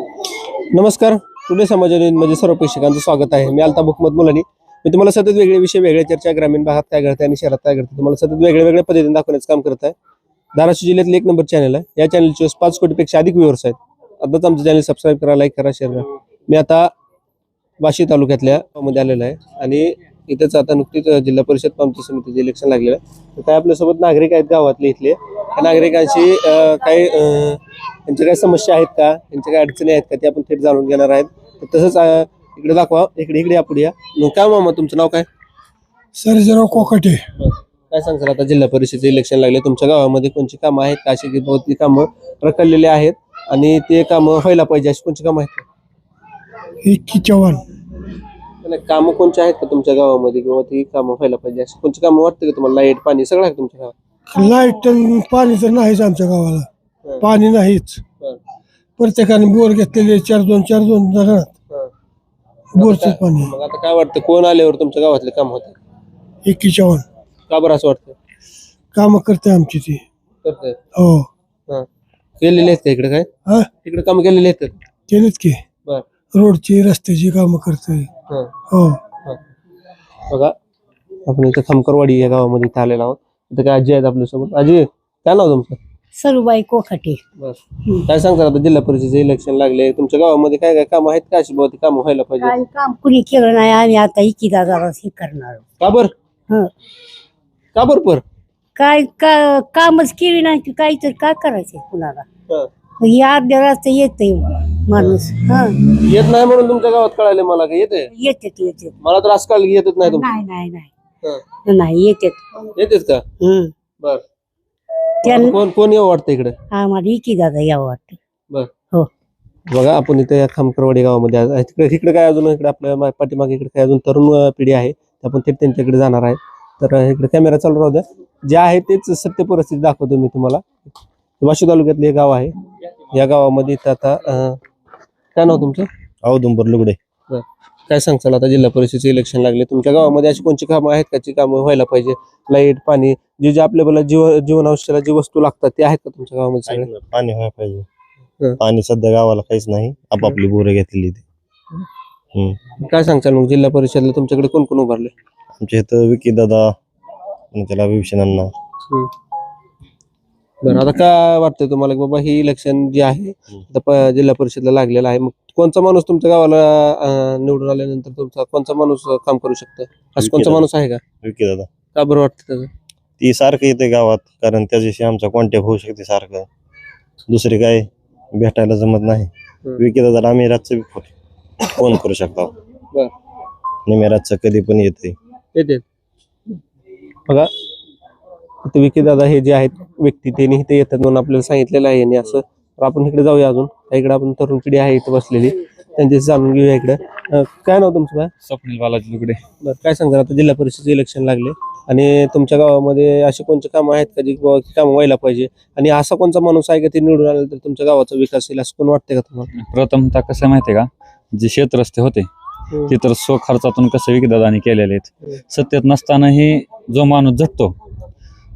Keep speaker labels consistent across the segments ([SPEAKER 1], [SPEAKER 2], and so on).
[SPEAKER 1] नमस्कार. टुडे समाजमध्ये सर्व प्रेक्षकांचं स्वागत आहे. मी अल्ताफ हुकमत मुलानी. मी तुम्हाला सतत वेगळे विषय वेगळ्या चर्चा ग्रामीण भागात काय घडते आणि शहरात काय घडते तुम्हाला सतत वेगळ्या वेगळ्या पद्धतीने दाखवण्याचं काम करत आहे. धाराशिव जिल्ह्यातील एक नंबर चॅनल आहे. या चॅनलचे पाच कोटीपेक्षा अधिक व्ह्युअर्स आहेत. आताच आमचं चॅनल सबस्क्राईब करा लाईक करा शेअर करा. मी आता वाशी तालुक्यातल्या मध्ये आलेलो आहे. आणि इथंच आता नुकतीच जिल्हा परिषद पंचायत समितीचे इलेक्शन लागलेलं आहे. तर काय आपल्यासोबत नागरिक आहेत गावातले इथले. त्या नागरिकांशी काही त्यांच्या काही समस्या आहेत का? त्यांच्या काही अडचणी आहेत का? ते आपण थेट जाणून घेणार आहेत. तसंच इकडे दाखवा. इकडे इकडे या पुढे या. मग काय मामा तुमचं नाव काय?
[SPEAKER 2] सर्जेराव कोकाटे.
[SPEAKER 1] काय सांगताल आता? जिल्हा परिषदेचे इलेक्शन लागले. तुमच्या गावामध्ये कोणची कामं आहेत? का अशी की बहुत ती कामं रखडलेली आहेत? आणि ते कामं व्हायला पाहिजे अशी कोणची कामं आहेत? का?
[SPEAKER 2] इक्की चव्हाण.
[SPEAKER 1] नाही, कामं कोणची आहेत का तुमच्या गावामध्ये? किंवा ती कामं व्हायला पाहिजे? अशी कोणची कामं वाटते का तुम्हाला? लाइट पाणी सगळं आहे का तुमच्या गावात?
[SPEAKER 2] लाइट आणि पाणी तर नाहीच आमच्या गावाला. पाणी नाहीच.
[SPEAKER 1] बरं.
[SPEAKER 2] प्रत्येकाने बोर घेतलेले चार दोन चार दोन धरणात
[SPEAKER 1] हं.
[SPEAKER 2] बोरचं पाणी
[SPEAKER 1] मग आता काय वाटतं? कोण आल्यावर तुमच्या गावातले काम होते
[SPEAKER 2] इक्की चव्हाण
[SPEAKER 1] का बरं असं वाटतं?
[SPEAKER 2] काम करते आमची ती.
[SPEAKER 1] करतायत
[SPEAKER 2] हो.
[SPEAKER 1] हा. केलेले आहेत का इकडे काय?
[SPEAKER 2] हा?
[SPEAKER 1] इकडे काम केलेले आहेत का?
[SPEAKER 2] केलीच की. रोडची रस्त्याची कामं करते
[SPEAKER 1] हा.
[SPEAKER 2] हो.
[SPEAKER 1] हा. बघा आपण इथं खामकरवाडी या गावामध्ये इथं आलेलो आहोत. इथं काय आजी आहेत आपल्यासोबत? आजी काय नाव तुमचं?
[SPEAKER 3] सरुबाई कोखाटे.
[SPEAKER 1] बस. काय सांगता आता जिल्हा परिषदेचे इलेक्शन लागले. तुमच्या गावामध्ये काय काय काम आहेत का? अशी काम व्हायला पाहिजे?
[SPEAKER 3] काही काम कुणी केलं नाही आम्ही आता इकी दादा हे करणार.
[SPEAKER 1] का बर?
[SPEAKER 3] हं.
[SPEAKER 1] का बर पर?
[SPEAKER 3] काय का कामच केली नाही की काही तर काय करायचं कुणाला?
[SPEAKER 1] हा.
[SPEAKER 3] अर्ध्या रस्ता येते माणूस. हा.
[SPEAKER 1] येत नाही म्हणून तुमच्या गावात कळाले मला का? येते
[SPEAKER 3] येते येते
[SPEAKER 1] मला तर आज कळलं की येतच नाही तुमचं
[SPEAKER 3] नाही नाही नाही.
[SPEAKER 1] हा.
[SPEAKER 3] नाही येते
[SPEAKER 1] येतेच का? बर.
[SPEAKER 3] त्यांना
[SPEAKER 1] कोण कोण येऊ वाटतं इकडे?
[SPEAKER 3] आम्हाला इकी दादा यावं वाटतं.
[SPEAKER 1] बर.
[SPEAKER 3] हो.
[SPEAKER 1] बघा आपण इथे या खामकरवाडी गावामध्ये आज- आहे. तिकडे इकडे काय अजून इकडे आपल्या मा- पाठीमागे इकडे काय अजून तरुण अं, पिढी आहे ते आपण थेट त्यांच्याकडे जाणार आहे. तर अं, इकडे कॅमेरा चालू राहू द्या. जे आहे तेच सत्य परिस्थिती दाखवतो मी तुम्हाला. वाशी तालुक्यातले हे गाव आहे. या गावामध्ये इथं आता अं, काय नाव तुमचं?
[SPEAKER 4] औदुंबर लुगडे.
[SPEAKER 1] काय सांगताल आता जिल्हा परिषदेचे इलेक्शन लागले. तुमच्या गावामध्ये अशी कोणची कामं आहेत का? जी कामं व्हायला पाहिजे? लाइट पाणी जे जे आपल्याला जीव जीवनावश्याला जी वस्तू लागतात ते आहेत का तुमच्या गावामध्ये सगळे?
[SPEAKER 4] पाणी व्हायला पाहिजे.
[SPEAKER 1] हं.
[SPEAKER 4] पाणी सध्या गावाला काहीच नाही. आपापली बोरं घेतलेली ती. हम्म.
[SPEAKER 1] काय सांगताल मग? जिल्हा परिषदला तुमच्याकडे कोण कोण उभारले
[SPEAKER 4] आमच्या इथं विकी दादा त्याला विभीषण अण्णा.
[SPEAKER 1] बरं आता काय वाटतंय तुम्हाला की बाबा ही इलेक्शन जे आहे आता प- जिल्हा परिषदला लागलेलं आहे. मग कोणचा माणूस तुमच्या गावाला अं, निवडून आल्यानंतर तुमचा कोणचा माणूस अं, काम करू शकतो असं कोणचा
[SPEAKER 4] विकी
[SPEAKER 1] माणूस आहे का?
[SPEAKER 4] विकी दादा.
[SPEAKER 1] का बरं वाटतं त्याचं?
[SPEAKER 4] ती सारखं येते गावात कारण त्याच्याशी आमचा कॉन्टॅक्ट होऊ शकते सारखं. दुसरी काय भेटायला जमत नाही. विकी दादाला आम्ही रातचं फोन करू शकतो.
[SPEAKER 1] बरं.
[SPEAKER 4] नेहमी रातचं कधी पण येते.
[SPEAKER 1] येते. बघा विकी दादा हे जे आहेत व्यक्ती ते इथे येतात म्हणून आपल्याला सांगितलेलं आहे. यांनी असं तर आपण इकडे जाऊया अजून. इकडे आपण तरुण पिढी आहे इथे बसलेली. त्यांच्याशी जाणून घेऊया इकडे. काय नाव तुमचं काय
[SPEAKER 5] स्वप्नील बालाजी लुगडे
[SPEAKER 1] बरं काय सांगा आता जिल्हा परिषदेचे इलेक्शन लागले. आणि तुमच्या गावामध्ये असे कोणते कामं आहेत का जी कामं व्हायला पाहिजे? आणि असा कोणचा माणूस आहे का ते निवडून आला तर तुमच्या गावाचा विकास होईल असं कोण वाटतंय का तुम्हाला?
[SPEAKER 5] प्रथमतः कसं आहे माहितीये का? जे शेत रस्ते होते ते तर स्व खर्चातून कसं विकदादानी केलेले आहेत. सत्तेत नसतानाही जो माणूस झटतो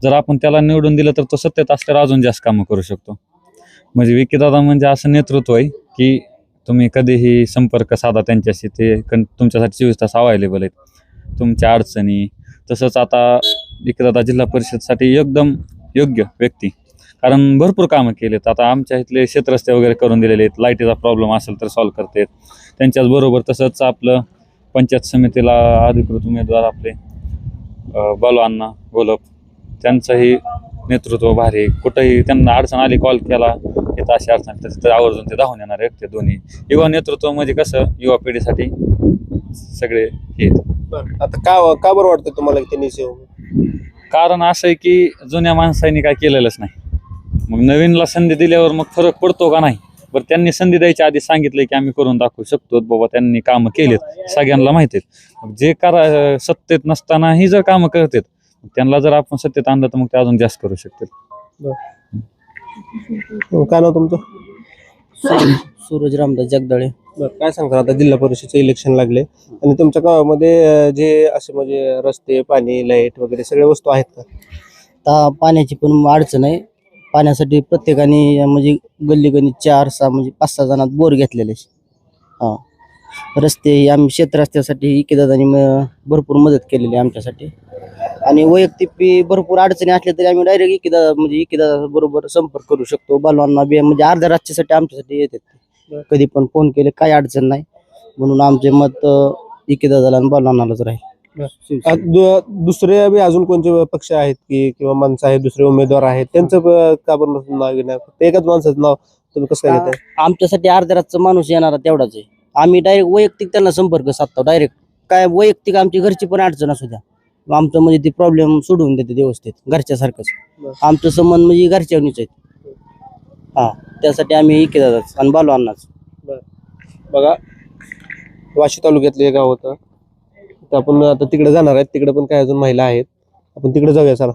[SPEAKER 5] जर आपण त्याला निवडून दिलं तर तो सत्तेत असल्यावर अजून जास्त कामं करू शकतो. म्हणजे विकीदादा म्हणजे असं नेतृत्व आहे की तुम्ही कधीही संपर्क साधा त्यांच्याशी ते कन- तुमच्यासाठी चोवीस तास अवेलेबल आहेत. तुमच्या अडचणी तसंच आता विकीदादा जिल्हा परिषदसाठी एकदम योग्य व्यक्ती. कारण भरपूर कामं केलेत. आता आमच्या इथले शेतरस्ते वगैरे करून दिलेले आहेत. लाईटीचा प्रॉब्लेम असेल तर सॉल्व्ह करतात. त्यांच्याचबरोबर तसंच आपलं पंचायत समितीला अधिकृत उमेदवार आपले बलवांना बालू अण्णा गोलप त्यांचंही नेतृत्व भारी. कुठंही त्यांना अडचण आली कॉल केला येत अशी अडचण तर आवर्जून ते धावून येणार व्यक्ती दोन्ही. युवा नेतृत्व म्हणजे कसं युवा पिढीसाठी सगळे हे
[SPEAKER 1] आता का का बरं वाटतं तुम्हाला त्यांनी
[SPEAKER 5] कारण असं आहे की जुन्या माणसांनी काय केलेलंच नाही. मग नवीनला संधी दिल्यावर मग फरक पडतो का नाही? बरं त्यांनी संधी द्यायच्या आधी सांगितलंय की आम्ही करून दाखवू शकतो. बाबा त्यांनी कामं केलेत. सगळ्यांना माहिती आहेत. मग जे करा सत्तेत नसतानाही जर कामं करतात त्यांना जर आपण सत्तेत आणलं तर मग ते अजून जास्त करू शकतील.
[SPEAKER 1] काय नाव तुमचं?
[SPEAKER 6] सूरज रामदास जगदाळे.
[SPEAKER 1] बरं काय सांगता आता जिल्हा परिषदचे इलेक्शन लागले. आणि तुमच्या गावामध्ये अं, जे असे म्हणजे रस्ते पाणी लाइट वगैरे सगळ्या वस्तू आहेत का?
[SPEAKER 6] आता पाण्याची पण अडचण आहे. पाण्यासाठी प्रत्येकाने म्हणजे गल्ली गल्ली चार सहा म्हणजे पाच सहा जणात बोर घेतलेले हा. रस्ते आम्ही शेत रस्त्यासाठी इकेदादानी भरपूर मदत केलेली आहे आमच्यासाठी. आणि वैयक्तिक बी भरपूर अडचणी असल्या तरी आम्ही डायरेक्ट इकेदा म्हणजे इकेदादा बरोबर संपर्क करू शकतो. बालवांना बी म्हणजे अर्ध्या रात्रीसाठी आमच्यासाठी येतात ते. कधी पण फोन केले काही अडचण नाही. म्हणून आमचे मत इकेदादाला आणि बालवांनालाच राहील.
[SPEAKER 1] दु- दुसरे बी अजून कोणते पक्ष आहेत की किंवा माणसं आहेत दुसरे उमेदवार आहेत त्यांचं ब- का बरं नाव घेणार फक्त एकाच माणसाचं नाव तुम्ही कसं काय घेताय?
[SPEAKER 6] आमच्यासाठी अर्ध्या रातचा माणूस येणारा तेवढाच आहे. आम्ही डायरेक्ट वैयक्तिक त्यांना संपर्क साधतो डायरेक्ट काय वैयक्तिक आमची घरची पण अडचण असू द्या. आमचं म्हणजे ती प्रॉब्लेम सोडवून देते व्यवस्थित घरच्या सारखंच
[SPEAKER 1] बरं.
[SPEAKER 6] आमचं संबंध म्हणजे घरच्यावनीच आहेत. हा त्यासाठी आम्ही इके दादाच आणि बालू अण्णाच.
[SPEAKER 1] बघा वाशी तालुक्यातलं हे गाव होतं. तर आपण आता तिकडे जाणार आहेत. तिकडे पण काही अजून महिला आहेत. आपण तिकडे जाऊया चला.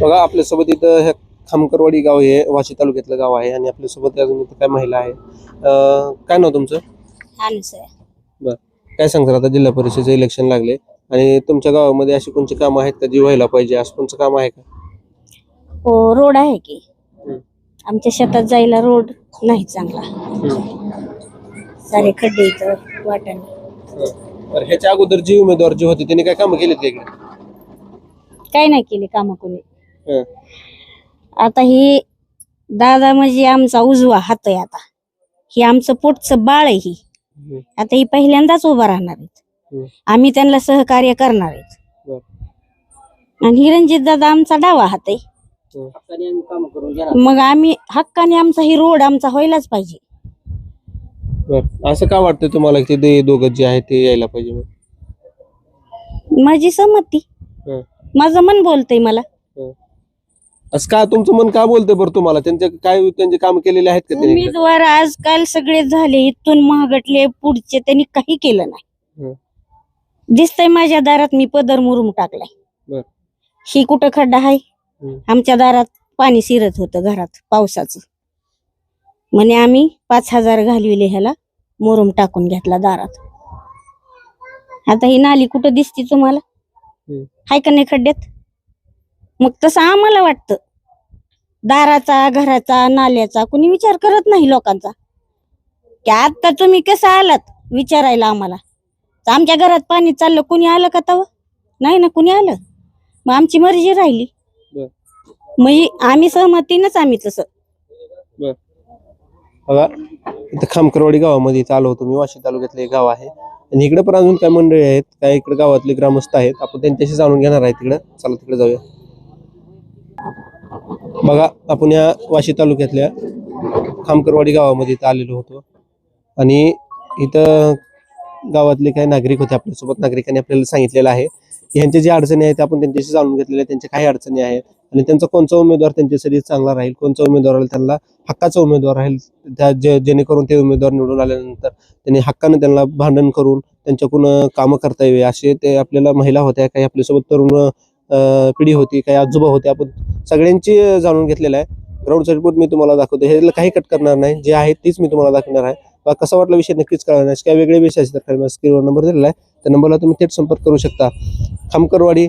[SPEAKER 1] बघा आपल्यासोबत इथं हे खामकरवाडी गाव हे वाशी तालुक्यातलं गाव आहे. आणि आपल्यासोबत अजून इथं काय महिला आहे अं, काय नाव तुमचं? काय सांगतात आता जिल्हा परिषदेचे इलेक्शन लागले. आणि तुमच्या गावामध्ये अशी कोणची कामं आहेत का जी व्हायला पाहिजे? असं कोणचं काम आहे का?
[SPEAKER 7] हो रोड आहे की.
[SPEAKER 1] हम्म.
[SPEAKER 7] आमच्या शेतात जायला रोड नाही चांगला. सारे खड्डे इथं
[SPEAKER 1] ह्याच्या अगोदर जी उमेदवार जी होती त्यांनी काय कामं केलीत का इकडे?
[SPEAKER 7] काय नाही केले काम कोणी. आता ही दादा म्हणजे आमचा उजवा हात आहे आता. ही आमचं पोटचं बाळ आहे ही. आता ही पहिल्यांदाच उभा राहणार. आहेत आम्ही त्यांना सहकार्य करणार आहेत.
[SPEAKER 1] बर.
[SPEAKER 7] आणि ही रणजित दादा आमचा डावा हात आहे. मग आम्ही हक्काने आमचा ही रोड आमचा व्हायलाच पाहिजे.
[SPEAKER 1] बरं. असं का वाटतं तुम्हाला की ते दोघं जे आहेत ते यायला पाहिजे?
[SPEAKER 7] माझी संमती
[SPEAKER 1] हं.
[SPEAKER 7] माझं मन बोलतंय मला.
[SPEAKER 1] असं का तुमचं मन का बोलतंय बरं तुम्हाला? त्यांचे काय त्यांचे काम केलेले आहेत का त्यांनी
[SPEAKER 7] उमेदवार आजकाल सगळे झाले इथून महागटले पुढचे त्यांनी काही केलं
[SPEAKER 1] हं.
[SPEAKER 7] नाही दिसतंय माझ्या दारात मी पदर मुरुम टाकलाय.
[SPEAKER 1] बर.
[SPEAKER 7] ही कुठं खड्डा आहे. आमच्या दारात पाणी शिरत होतं घरात पावसाचं. म्हणे आम्ही पाच हजार घालविले ह्याला मुरुम टाकून घेतला दारात. आता ही नाली कुठं दिसती तुम्हाला. हाय का नाही खड्ड्यात? मग तसं आम्हाला वाटतं. दाराचा घराचा नाल्याचा कुणी विचार करत नाही लोकांचा. की आता तुम्ही कसं आलात? विचारायला आम्हाला. तर आमच्या घरात पाणी चाललं कुणी आलं का तव? नाही ना कुणी आलं? मग आमची मर्जी राहिली.
[SPEAKER 1] बर.
[SPEAKER 7] मग आम्ही सहमतीनंच आम्ही तसं.
[SPEAKER 1] बघा इथं खामकरवाडी गावामध्ये इथं आलो होतो मी वाशी तालुक्यातलं एक गाव आहे. आणि इकडे पण अजून काय मंडळी आहेत काय इकडे गावातले ग्रामस्थ आहेत. आपण त्यांच्याशी जाणून घेणार आहे तिकडे. चला तिकडे जाऊया. बघा आपण या वाशी तालुक्यातल्या खामकरवाडी गावामध्ये इथं आलेलो होतो. आणि इथं गावातले काही नागरिक होते आपल्यासोबत नागरिकांनी आपल्याला सांगितलेलं आहे. यांच्या ह्यांच्या ज्या अडचणी आहेत आपण त्यांच्याशी जाणून घेतलेल्या आहेत. त्यांच्या काही अडचणी आहेत आणि त्यांचा कोणचा उमेदवार त्यांच्यासाठी चांगला राहील कोणचा उमेदवार राहील त्यांना हक्काचा उमेदवार राहील त्या जे जेणेकरून ते उमेदवार निवडून आल्यानंतर त्यांनी हक्कानं त्यांना भांडण करून त्यांच्याकडून कामं करता येवे असे ते आपल्याला महिला होत्या काही आपल्यासोबत तरुण पिढी होती काही आजोबा होते आपण सगळ्यांची जाणून घेतलेलं आहे. ग्राउंड रिपोर्ट मी तुम्हाला दाखवतो. ह्याला काही कट करणार नाही. जे आहे तीच मी तुम्हाला दाखवणार आहे. कसा वाटला विषय नक्कीच कळणार नाही. काय वेगळे विषय असतात खाली स्क्रीनवर नंबर दिलेला आहे. त्या नंबरला तुम्ही थेट संपर्क करू शकता. खामकरवाडी